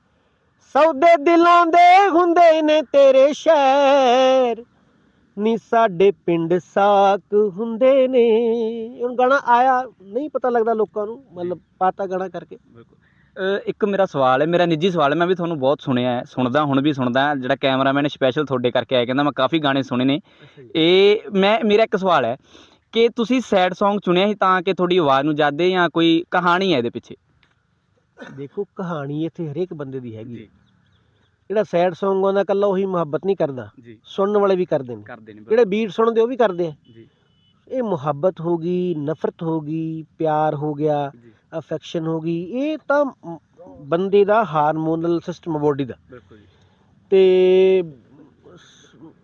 ਸੌਦੇ ਦਿਲਾਂ ਦੇ ਹੁੰਦੇ ਨੇ ਤੇਰੇ ਸ਼ਹਿਰ, ਨੀ ਸਾਡੇ ਪਿੰਡ ਸਾਕ ਹੁੰਦੇ ਨੇ। ਹੁਣ ਗਾਣਾ ਆਇਆ, ਨਹੀਂ ਪਤਾ ਲੱਗਦਾ ਲੋਕਾਂ ਨੂੰ, ਮਤਲਬ ਪਾਤਾ ਗਾਣਾ ਕਰਕੇ। ਬਿਲਕੁਲ। ਇੱਕ ਮੇਰਾ ਸਵਾਲ ਹੈ ਮੇਰਾ ਨਿੱਜੀ ਸਵਾਲ ਹੈ ਮੈਂ ਵੀ ਤੁਹਾਨੂੰ ਬਹੁਤ ਸੁਣਿਆ ਹੈ ਸੁਣਦਾ ਹੁਣ ਵੀ ਸੁਣਦਾ ਜਿਹੜਾ ਕੈਮਰਾਮੈਨ ਸਪੈਸ਼ਲ ਤੁਹਾਡੇ ਕਰਕੇ ਆਇਆ ਕਹਿੰਦਾ ਮੈਂ ਕਾਫੀ ਗਾਣੇ ਸੁਣੇ ਨੇ। ਇਹ ਮੈਂ ਮੇਰਾ ਇੱਕ ਸਵਾਲ ਹੈ ਕਿ ਤੁਸੀਂ ਸੈਡ Song ਚੁਣਿਆ ਸੀ ਤਾਂ ਕਿ ਤੁਹਾਡੀ ਆਵਾਜ਼ ਨੂੰ ਜਾਦੇ ਜਾਂ ਕੋਈ ਕਹਾਣੀ ਹੈ ਇਹਦੇ ਪਿੱਛੇ? ਦੇਖੋ ਕਹਾਣੀ ਇੱਥੇ ਹਰੇਕ ਬੰਦੇ ਦੀ ਹੈਗੀ। ਜਿਹੜਾ ਸੈਡ Song ਆਉਂਦਾ ਕੱਲਾ ਉਹੀ ਮੁਹੱਬਤ ਨਹੀਂ ਕਰਦਾ। ਸੁਣਨ ਵਾਲੇ ਵੀ ਕਰਦੇ ਨੇ। ਕਰਦੇ ਨੇ ਜਿਹੜੇ ਬੀਟ ਸੁਣਦੇ ਉਹ ਵੀ ਕਰਦੇ ਆ। ਜੀ। ਇਹ ਮੁਹੱਬਤ ਹੋ ਗਈ ਨਫ਼ਰਤ ਹੋ ਗਈ ਪਿਆਰ ਹੋ ਗਿਆ ਅਫੈਕਸ਼ਨ ਹੋ ਗਈ ਇਹ ਤਾਂ ਬੰਦੇ ਦਾ ਹਾਰਮੋਨਲ ਸਿਸਟਮ ਬੋਡੀ ਦਾ। ਬਿਲਕੁਲ ਜੀ। ਤੇ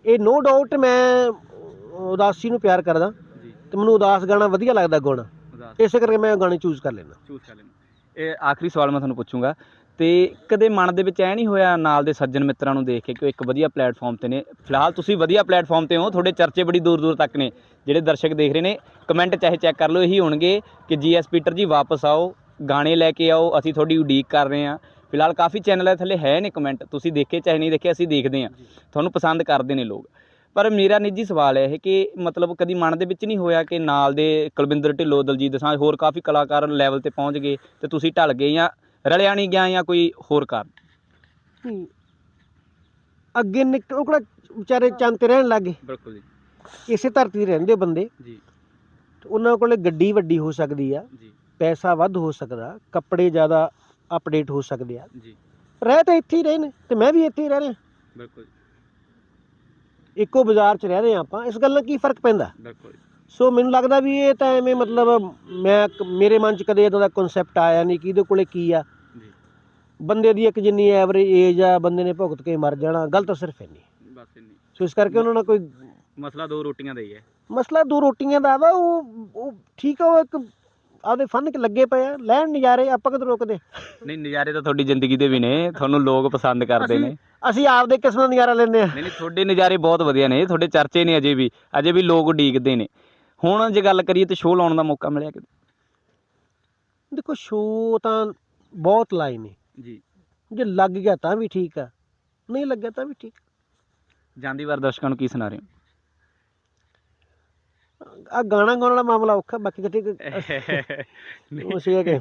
ਇਹ ਨੋ ਡਾਊਟ ਮੈਂ ਉਦਾਸੀ ਨੂੰ ਪਿਆਰ ਕਰਦਾ। ਤੇ ਮੈਨੂੰ ਉਦਾਸ ਗਾਣਾ ਵਧੀਆ ਲੱਗਦਾ ਗਾਉਣਾ ਇਸੇ ਕਰਕੇ ਮੈਂ ਉਹ ਗਾਣੇ ਚੂਜ਼ ਕਰ ਲੈਣਾ ਚੂਜ਼ ਕਰ ਲੈਣਾ ਇਹ ਆਖਰੀ ਸਵਾਲ ਮੈਂ ਤੁਹਾਨੂੰ ਪੁੱਛੂੰਗਾ। ਤੇ ਕਦੇ ਮਨ ਦੇ ਵਿੱਚ ਐ ਨਹੀਂ ਹੋਇਆ ਨਾਲ ਦੇ ਸੱਜਣ ਮਿੱਤਰਾਂ ਨੂੰ ਦੇਖ ਕੇ ਕਿ ਉਹ ਇੱਕ ਵਧੀਆ ਪਲੇਟਫਾਰਮ ਤੇ ਨੇ? ਫਿਲਹਾਲ ਤੁਸੀਂ ਵਧੀਆ ਪਲੇਟਫਾਰਮ ਤੇ ਹੋ, ਤੁਹਾਡੇ ਚਰਚੇ ਬੜੀ ਦੂਰ ਦੂਰ ਤੱਕ ਨੇ, ਜਿਹੜੇ ਦਰਸ਼ਕ ਦੇਖ ਰਹੇ ਨੇ ਕਮੈਂਟ ਚਾਹੇ ਚੈੱਕ ਕਰ ਲਓ, ਇਹੀ ਹੋਣਗੇ ਕਿ ਜੀਐਸ ਪੀਟਰ ਜੀ ਵਾਪਸ ਆਓ, ਗਾਣੇ ਲੈ ਕੇ ਆਓ, ਅਸੀਂ ਤੁਹਾਡੀ ਉਡੀਕ ਕਰ ਰਹੇ ਹਾਂ। ਫਿਲਹਾਲ ਕਾਫੀ ਚੈਨਲ ਹੈ ਥੱਲੇ ਹੈ ਨੇ ਕਮੈਂਟ ਤੁਸੀਂ ਦੇਖੇ ਚਾਹੇ ਨਹੀਂ ਦੇਖੇ, ਅਸੀਂ ਦੇਖਦੇ ਹਾਂ। ਤੁਹਾਨੂੰ ਪਸੰਦ ਕਰਦੇ ਨੇ ਲੋਕ। ਪਰ ਮੇਰਾ ਨਿੱਜੀ ਸਵਾਲ ਹੈ ਇਹ ਕਿ ਮਤਲਬ ਕਦੀ ਮਨ ਦੇ ਵਿੱਚ ਨਹੀਂ ਹੋਇਆ ਕਿ ਨਾਲ ਦੇ ਕੁਲਵਿੰਦਰ ਢਿੱਲੋਂ, ਦਲਜੀਤ ਦਸਾਂਝ ਹੋਰ ਕਾਫੀ ਕਲਾਕਾਰ ਲੈਵਲ ਤੇ ਪਹੁੰਚ ਗਏ ਤੇ ਤੁਸੀਂ ਢਲ ਗਏ ਜਾਂ ਰਲਿਆ ਨਹੀਂ ਗਿਆ ਜਾਂ ਕੋਈ ਹੋਰ ਕਾਰਨ। ਅੱਗੇ ਨਿਕਲ ਉਹ ਕਿਹੜਾ ਵਿਚਾਰੇ ਚੰਦ ਤੇ ਰਹਿਣ ਲੱਗੇ? ਬਿਲਕੁਲ ਜੀ। ਇਸੇ ਧਰਤੀ ਤੇ ਰਹਿੰਦੇ ਬੰਦੇ। ਜੀ। ਤੇ ਉਹਨਾਂ ਕੋਲੇ ਗੱਡੀ ਵੱਡੀ ਹੋ ਸਕਦੀ ਆ। ਜੀ। ਪੈਸਾ ਵੱਧ ਹੋ ਸਕਦਾ ਕੱਪੜੇ ਜ਼ਿਆਦਾ ਅਪਡੇਟ ਹੋ ਸਕਦੇ ਆ। ਜੀ। ਰਹਿ ਤਾਂ ਇੱਥੇ ਹੀ ਰਹੇ ਨੇ ਤੇ ਮੈਂ ਵੀ ਇੱਥੇ ਹੀ ਰਹਿ ਰਿਹਾ ਬਿਲਕੁਲ ਇੱਕੋ ਬਾਜ਼ਾਰ 'ਚ ਰਹਿ ਰਹੇ ਆਪਾਂ ਇਸ ਗੱਲ ਨਾਲ ਕੀ ਫ਼ਰਕ ਪੈਂਦਾ? ਬਿਲਕੁਲ ਸੋ ਮੈਨੂੰ ਲੱਗਦਾ ਵੀ ਇਹ ਤਾਂ ਐਵੇਂ ਮਤਲਬ ਮੈਂ ਮੇਰੇ ਮਨ 'ਚ ਕਦੇ ਇਦਾਂ ਦਾ ਕਨਸੈਪਟ ਆਇਆ ਨਹੀਂ ਕਿ ਇਹਦੇ ਕੋਲੇ ਕੀ ਆ। ਬੰਦੇ ਦੀ ਇੱਕ ਜਿੰਨੀ ਐਵਰੇਜ ਏਜ ਆ ਬੰਦੇ ਨੇ ਭੁਗਤ ਕੇ ਮਰ ਜਾਣਾ ਗੱਲ ਤਾਂ ਸਿਰਫ ਇੰਨੀ। ਬਸ ਇੰਨੀ। ਸੋ ਇਸ ਕਰਕੇ ਉਹਨਾਂ ਨਾਲ ਕੋਈ ਮਸਲਾ ਦੋ ਰੋਟੀਆਂ ਦਾ ਹੀ ਹੈ। ਮਸਲਾ ਦੋ ਰੋਟੀਆਂ ਦਾ ਵਾ ਉਹ ਉਹ ਠੀਕ ਆ ਉਹ ਇੱਕ ਆਪਦੇ ਫਨ 'ਚ ਲੱਗੇ ਪਏ ਆ ਲੈਣ ਨਜ਼ਾਰੇ ਆਪਾਂ ਕਿਧਰ ਰੋਕਦੇ ਨਹੀਂ ਨਜ਼ਾਰੇ ਤਾਂ ਤੁਹਾਡੀ ਜ਼ਿੰਦਗੀ ਦੇ ਵੀ ਨੇ ਤੁਹਾਨੂੰ ਲੋਕ ਪਸੰਦ ਕਰਦੇ ਨੇ। ਅਸੀਂ ਆਪਦੇ ਕਿਸਮ ਦਾ ਨਜ਼ਾਰਾ ਲੈਂਦੇ ਆ। ਨਹੀਂ ਨਹੀਂ ਤੁਹਾਡੇ ਨਜ਼ਾਰੇ ਬਹੁਤ ਵਧੀਆ ਨੇ ਤੁਹਾਡੇ ਚਰਚੇ ਨੇ ਅਜੇ ਵੀ ਅਜੇ ਵੀ ਲੋਕ ਉਡੀਕਦੇ ਨੇ। ਹੁਣ ਜੇ ਗੱਲ ਕਰੀਏ ਤੇ ਸ਼ੋਅ ਲਾਉਣ ਦਾ ਮੌਕਾ ਮਿਲਿਆ ਕਿਤੇ? ਦੇਖੋ ਸ਼ੋਅ ਤਾਂ ਬਹੁਤ ਲਾਏ ਨੇ। ਜੀ। ਜੇ ਲੱਗ ਗਿਆ ਤਾਂ ਵੀ ਠੀਕ ਆ ਨਹੀਂ ਲੱਗਿਆ ਤਾਂ ਵੀ ਠੀਕ। ਜਾਂਦੀ ਵਾਰ ਦਰਸ਼ਕਾਂ ਨੂੰ ਕੀ ਸੁਣਾ ਰਹੇ ਆ ਗਾਣਾ ਗਾਉਣ ਵਾਲਾ ਮਾਮਲਾ ਔਖਾ ਬਾਕੀ ਕਿਤੇ ਹੋ ਉਹ ਸੀਗਾ ਕਿ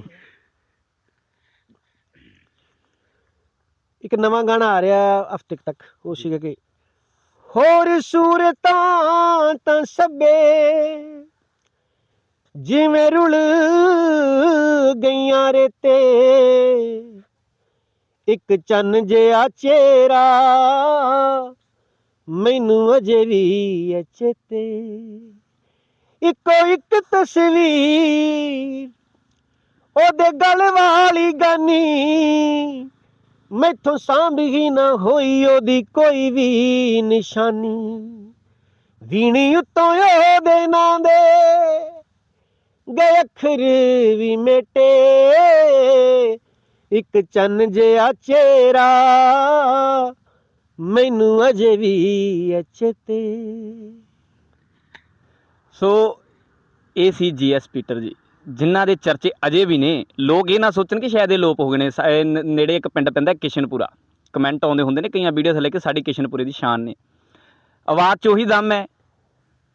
ਇੱਕ ਨਵਾਂ ਗਾਣਾ ਆ ਰਿਹਾ ਹਫ਼ਤੇ ਤੱਕ ਉਹ ਸੀਗਾ ਕਿ ਹੋਰ ਸੂਰਤਾਂ ਤਾਂ ਸਭੇ ਜਿਵੇਂ ਰੁਲ ਗਈਆਂ ਰੇਤੇ ਇੱਕ ਚੰਨ ਜਿਹਾ ਚਿਹਰਾ ਮੈਨੂੰ ਅਜੇ ਵੀ ਅਚੇਤੇ ਇੱਕੋ ਇੱਕ ਤਸਵੀਰ ਉਹਦੇ ਗਲ ਵਾਲੀ ਗਾਨੀ ਮੈਥੋਂ ਸਾਂਭ ਨਾ ਹੋਈ ਉਹਦੀ ਕੋਈ ਵੀ ਨਿਸ਼ਾਨੀ। ਵੀਣੀ ਉਤੋਂ ਉਹਦੇ ਨਾਂ ਦੇ ਗਏ ਅੱਖਰ ਵੀ ਮੇਟੇ। ਇੱਕ ਚੰਨ ਜਿਹਾ ਚਿਹਰਾ ਮੈਨੂੰ ਅਜੇ ਵੀ ਅਚਤੇ। ਸੋ, ਇਹ ਸੀ ਜੀਐਸ ਪੀਟਰ ਜੀ। ਜਿਨ੍ਹਾਂ ਦੇ ਚਰਚੇ ਅਜੇ ਵੀ ਨੇ, ਲੋਕ ਇਹ ਨਾ ਸੋਚਣ ਕਿ ਸ਼ਾਇਦ ਇਹ ਲੋਪ ਹੋ ਗਏ ਨੇ। ਸਾ- ਇਹ ਨ- ਨੇੜੇ ਇੱਕ ਪਿੰਡ ਪੈਂਦਾ ਕਿਸ਼ਨਪੁਰਾ। ਕਮੈਂਟ ਆਉਂਦੇ ਹੁੰਦੇ ਨੇ, ਕਈਆਂ ਵੀਡੀਓ ਥੱਲੇ ਕਿ ਸਾਡੀ ਕਿਸ਼ਨਪੁਰੇ ਦੀ ਸ਼ਾਨ ਨੇ। ਆਵਾਜ਼ 'ਚ ਉਹੀ ਦਮ ਹੈ,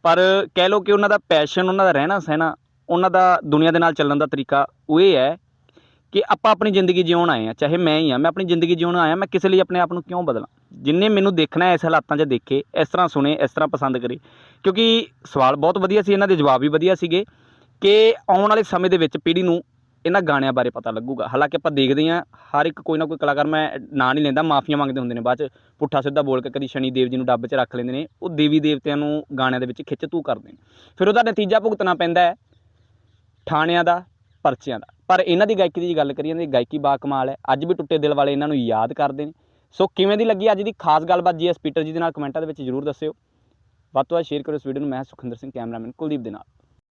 ਪਰ ਕਹਿ ਲਓ ਕਿ ਉਹਨਾਂ ਦਾ ਪੈਸ਼ਨ ਉਹਨਾਂ ਦਾ ਰਹਿਣਾ ਸਹਿਣਾ, ਉਹਨਾਂ ਦਾ ਦੁਨੀਆ ਦੇ ਨਾਲ ਚੱਲਣ ਦਾ ਤਰੀਕਾ ਉਹ ਇਹ ਹੈ ਕਿ ਆਪਾਂ ਆਪਣੀ ਜ਼ਿੰਦਗੀ ਜਿਉਣ ਆਏ ਆ ਚਾਹੇ ਮੈਂ ਹੀ ਆ ਮੈਂ ਆਪਣੀ ਜ਼ਿੰਦਗੀ ਜਿਉਣ ਆਇਆ, ਮੈਂ ਕਿਸੇ ਲਈ ਆਪਣੇ ਆਪ ਨੂੰ ਕਿਉਂ ਬਦਲਾਂ? ਜਿੰਨੇ ਮੈਨੂੰ ਦੇਖਣਾ ਹੈ ਇਸ ਹਾਲਾਤਾਂ 'ਚ ਦੇਖੇ, ਇਸ ਤਰ੍ਹਾਂ ਸੁਣੇ, ਇਸ ਤਰ੍ਹਾਂ ਪਸੰਦ ਕਰੇ, ਕਿਉਂਕਿ ਸਵਾਲ ਬਹੁਤ ਵਧੀਆ ਸੀ, ਇਹਨਾਂ ਦੇ ਜਵਾਬ ਵੀ ਵਧੀਆ ਸੀਗੇ। ਕਿ ਆਉਣ ਵਾਲੇ ਸਮੇਂ ਦੇ ਵਿੱਚ ਪੀੜ੍ਹੀ ਨੂੰ ਇਹਨਾਂ ਗਾਣਿਆਂ ਬਾਰੇ ਪਤਾ ਲੱਗੂਗਾ। ਹਾਲਾਂਕਿ ਆਪਾਂ ਦੇਖਦੇ ਹਾਂ, ਹਰ ਇੱਕ ਕੋਈ ਨਾ ਕੋਈ ਕਲਾਕਾਰ ਮੈਂ ਨਾਂ ਨਹੀਂ ਲੈਂਦਾ, ਮਾਫੀਆਂ ਮੰਗਦੇ ਹੁੰਦੇ ਨੇ ਬਾਅਦ ਚ। ਪੁੱਠਾ ਸਿੱਧਾ ਬੋਲ ਕੇ ਕਦੀ ਸ਼ਨੀ ਦੇਵ ਜੀ ਨੂੰ ਡੱਬ 'ਚ ਰੱਖ ਲੈਂਦੇ ਨੇ, ਉਹ ਦੇਵੀ ਦੇਵਤਿਆਂ ਨੂੰ ਗਾਣਿਆਂ ਦੇ ਵਿੱਚ ਖਿੱਚ ਤੂ ਕਰਦੇ ਨੇ। ਫਿਰ ਉਹਦਾ ਨਤੀਜਾ ਭੁਗਤਣਾ ਪੈਂਦਾ ਹੈ ਥਾਣਿਆਂ ਦਾ, ਪਰਚਿਆਂ ਦਾ। ਪਰ ਇਹਨਾਂ ਦੀ ਗਾਇਕੀ ਦੀ ਜੇ ਗੱਲ ਕਰੀਏ ਤਾਂ ਦੀ ਗਾਇਕੀ ਬਾ ਕਮਾਲ ਹੈ। ਅੱਜ ਵੀ ਟੁੱਟੇ ਦਿਲ ਵਾਲੇ ਇਹਨਾਂ ਨੂੰ ਯਾਦ ਕਰਦੇ ਨੇ। ਸੋ ਕਿਵੇਂ ਦੀ ਲੱਗੀ ਅੱਜ ਦੀ ਖਾਸ ਗੱਲਬਾਤ ਜੀਐਸ ਪੀਟਰ ਜੀ ਦੇ ਨਾਲ ਕਮੈਂਟਾਂ ਦੇ ਵਿੱਚ ਜਰੂਰ ਦੱਸਿਓ। ਵੱਧ ਤੋਂ ਵੱਧ ਸ਼ੇਅਰ ਕਰੋ ਇਸ ਵੀਡੀਓ ਨੂੰ। ਮੈਂ ਸੁਖਿੰਦਰ ਸਿੰਘ, ਕੈਮਰਾਮੈਨ ਕੁਲਦੀਪ ਦੇ ਨਾਲ।